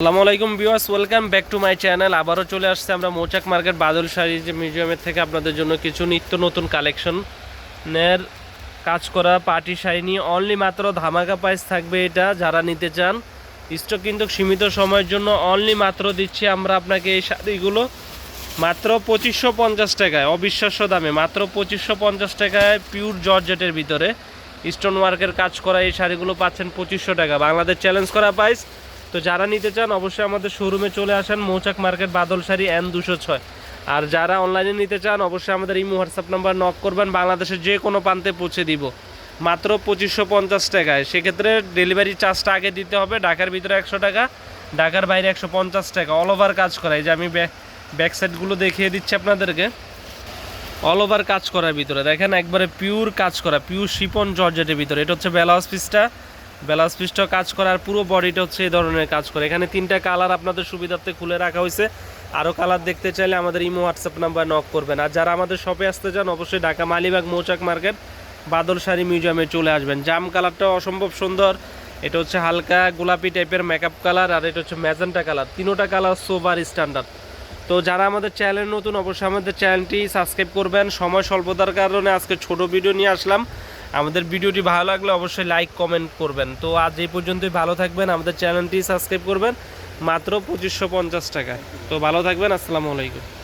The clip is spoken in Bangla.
আসসালামু আলাইকুম viewers, welcome back to my channel. আবারও চলে আসছে আমরা মৌচাক মার্কেট বাদল শাড়ি যে মিউজিয়ামের থেকে আপনাদের জন্য কিছু নিত্য নতুন কালেকশনের কাজ করা পার্টি শাড়ি নিয়ে। অনলি মাত্র ধামাকা প্রাইস থাকবে এটা, যারা নিতে চান। স্টক কিন্তু সীমিত সময়ের জন্য অনলি মাত্র দিচ্ছি আমরা আপনাকে এই শাড়িগুলো। মাত্র পঁচিশশো পঞ্চাশ টাকায়, অবিশ্বাস্য দামে, মাত্র পঁচিশশো পঞ্চাশ টাকায় পিওর জর্জেটের ভিতরে। স্টোন ওয়ার্কের কাজ করা এই শাড়িগুলো পাচ্ছেন পঁচিশশো টাকা। বাংলাদেশ চ্যালেঞ্জ করা প্রাইস তো যারা নিতে চান অবশ্যই আমাদের শোরুমে চলে আসেন মৌচাক মার্কেট বাদল শাড়ি এন দুশো ছয়। আর যারা অনলাইনে নিতে চান অবশ্যই আমাদের ইমো হোয়াটসঅ্যাপ নাম্বার নক করবেন, বাংলাদেশের যে কোনো প্রান্তে পৌঁছে দিব। মাত্র পঁচিশশো পঞ্চাশ টাকায়। সেক্ষেত্রে ডেলিভারি চার্জটা আগে দিতে হবে, ঢাকার ভিতরে একশো টাকা, ঢাকার বাইরে একশো পঞ্চাশ টাকা। অল ওভার কাজ করা। এই যে আমি ব্যাক সাইডগুলো দেখিয়ে দিচ্ছি আপনাদেরকে। অল ওভার কাজ করার ভিতরে। দেখেন একবারে পিওর কাজ করা পিওর শিপন জর্জেটের ভিতরে। এটা হচ্ছে ব্লাউজ পিসটা ব্লাউজ পিসটা কাজ করার পুরো বডিটা হচ্ছে এই ধরনের কাজ করে। এখানে তিনটা কালার আপনাদের সুবিধার্থে খুলে রাখা হয়েছে। আরও কালার দেখতে চাইলে আমাদের ইমো, হোয়াটসঅ্যাপ নাম্বার নক করবেন। আর যারা আমাদের শপে আসতে চান, অবশ্যই ঢাকা মালিবাগ মৌচাক মার্কেট, বাদল শাড়ি মিউজিয়ামে চলে আসবেন। জাম কালারটা অসম্ভব সুন্দর। এটা হচ্ছে হালকা গোলাপি টাইপের মেকআপ কালার আর এটা হচ্ছে ম্যাজেন্টা কালার। তিনোটা কালার সোভার স্ট্যান্ডার্ড। তো যারা আমাদের চ্যানেল নতুন, অবশ্যই আমাদের চ্যানেলটি সাবস্ক্রাইব করবেন। সময় স্বল্পতার কারণে আজকে ছোট ভিডিও নিয়ে আসলাম। আমাদের ভিডিওটি ভালো লাগলে অবশ্যই লাইক কমেন্ট করবেন। তো আজ এই পর্যন্তই ভালো থাকবেন, আমাদের চ্যানেলটি সাবস্ক্রাইব করবেন, মাত্র পঁচিশশো পঞ্চাশ টাকায়। তো ভালো থাকবেন, আসসালামু আলাইকুম।